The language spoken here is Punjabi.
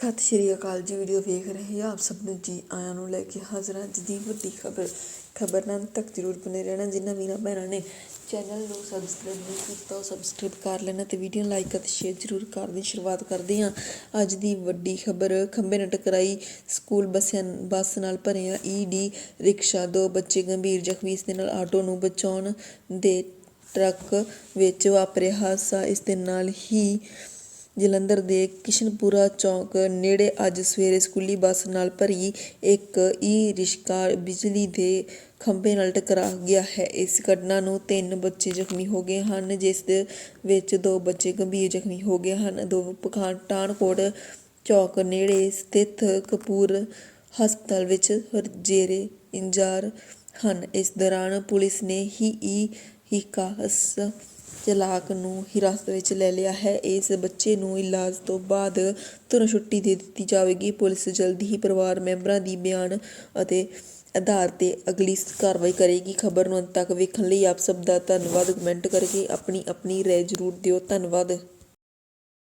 ਸਤਿ ਸ਼੍ਰੀ ਅਕਾਲ ਜੀ, ਵੀਡੀਓ ਵੇਖ ਰਹੇ ਆਪ ਸਭ ਨੂੰ ਜੀ, ਆਇਆਂ ਨੂੰ ਲੈ ਕੇ ਹਾਜ਼ਰ ਅੱਜ ਦੀ ਵੱਡੀ ਖਬਰ। ਖਬਰ ਨਾਲ ਤੱਕ ਜ਼ਰੂਰ ਬਨੇ ਰਹਿਣਾ, ਜਿਨ੍ਹਾਂ ਵੀਰਾਂ ਭੈਣਾਂ ਨੇ ਚੈਨਲ ਨੂੰ ਸਬਸਕ੍ਰਾਈਬ ਨਹੀਂ ਕੀਤਾ, ਉਹ ਸਬਸਕ੍ਰਾਈਬ ਕਰ ਲੈਣਾ ਤੇ ਵੀਡੀਓ ਲਾਈਕ ਅਤੇ ਸ਼ੇਅਰ ਜ਼ਰੂਰ ਕਰਨ ਦੀ ਸ਼ੁਰੂਆਤ ਕਰਦੇ ਹਾਂ। ਅੱਜ ਦੀ ਵੱਡੀ ਖਬਰ ਖੰਬੇ ਨਾਲ ਟਕਰਾਈ ਸਕੂਲ ਬੱਸਿਆਂ, ਬੱਸ ਨਾਲ ਭਰਿਆ ਈਡੀ ਰਿਕਸ਼ਾ, ਦੋ ਬੱਚੇ ਗੰਭੀਰ ਜ਼ਖਮੀ, ਇਸ ਦੇ ਨਾਲ ਆਟੋ ਨੂੰ ਬਚਾਉਣ ਦੇ ਟਰੱਕ ਵਿੱਚ ਵਾਪਰਿਆ ਹਾਦਸਾ, ਇਸ ਦੇ ਨਾਲ ਹੀ ਜਲੰਧਰ ਦੇ ਕਿਸ਼ਨਪੁਰਾ ਚੌਕ ਨੇੜੇ ਅੱਜ ਸਵੇਰੇ ਸਕੂਲੀ ਬੱਸ ਨਾਲ ਭਰੀ ਇੱਕ ਈ ਰਿਕਸ਼ਾ ਬਿਜਲੀ ਦੇ ਖੰਭੇ ਨਾਲ ਟਕਰਾ ਗਿਆ ਹੈ। ਇਸ ਘਟਨਾ ਨੂੰ ਤਿੰਨ ਬੱਚੇ ਜ਼ਖਮੀ ਹੋ ਗਏ ਹਨ, ਜਿਸ ਦੇ ਵਿੱਚ ਦੋ ਬੱਚੇ ਗੰਭੀਰ ਜ਼ਖਮੀ ਹੋ ਗਏ ਹਨ। ਦੋ ਪਠਾਨਕੋਟ ਚੌਕ ਨੇੜੇ ਸਥਿਤ ਕਪੂਰ ਹਸਪਤਾਲ ਵਿੱਚ ਜੇਰੇ ਇੰਜਾਰ ਹਨ। ਇਸ ਦੌਰਾਨ ਪੁਲਿਸ ਨੇ ਹੀ ਈ ਹਿਕਾਸ ਚਲਾਕ ਨੂੰ ਹਿਰਾਸਤ ਵਿੱਚ ਲੈ ਲਿਆ ਹੈ। ਇਸ ਬੱਚੇ ਨੂੰ ਇਲਾਜ ਤੋਂ ਬਾਅਦ ਤੁਰੰਤ ਛੁੱਟੀ ਦੇ ਦਿੱਤੀ ਜਾਵੇਗੀ। ਪੁਲਿਸ ਜਲਦੀ ਹੀ ਪਰਿਵਾਰ ਮੈਂਬਰਾਂ ਦੀ ਬਿਆਨ ਅਤੇ ਆਧਾਰ ਤੇ ਅਗਲੀ ਕਾਰਵਾਈ ਕਰੇਗੀ। ਖਬਰ ਨੂੰ ਅੰਤ ਤੱਕ ਵੇਖਣ ਲਈ ਆਪ ਸਭ ਦਾ ਧੰਨਵਾਦ। ਕਮੈਂਟ ਕਰਕੇ ਆਪਣੀ ਆਪਣੀ ਰਾਏ ਜ਼ਰੂਰ ਦਿਓ। ਧੰਨਵਾਦ।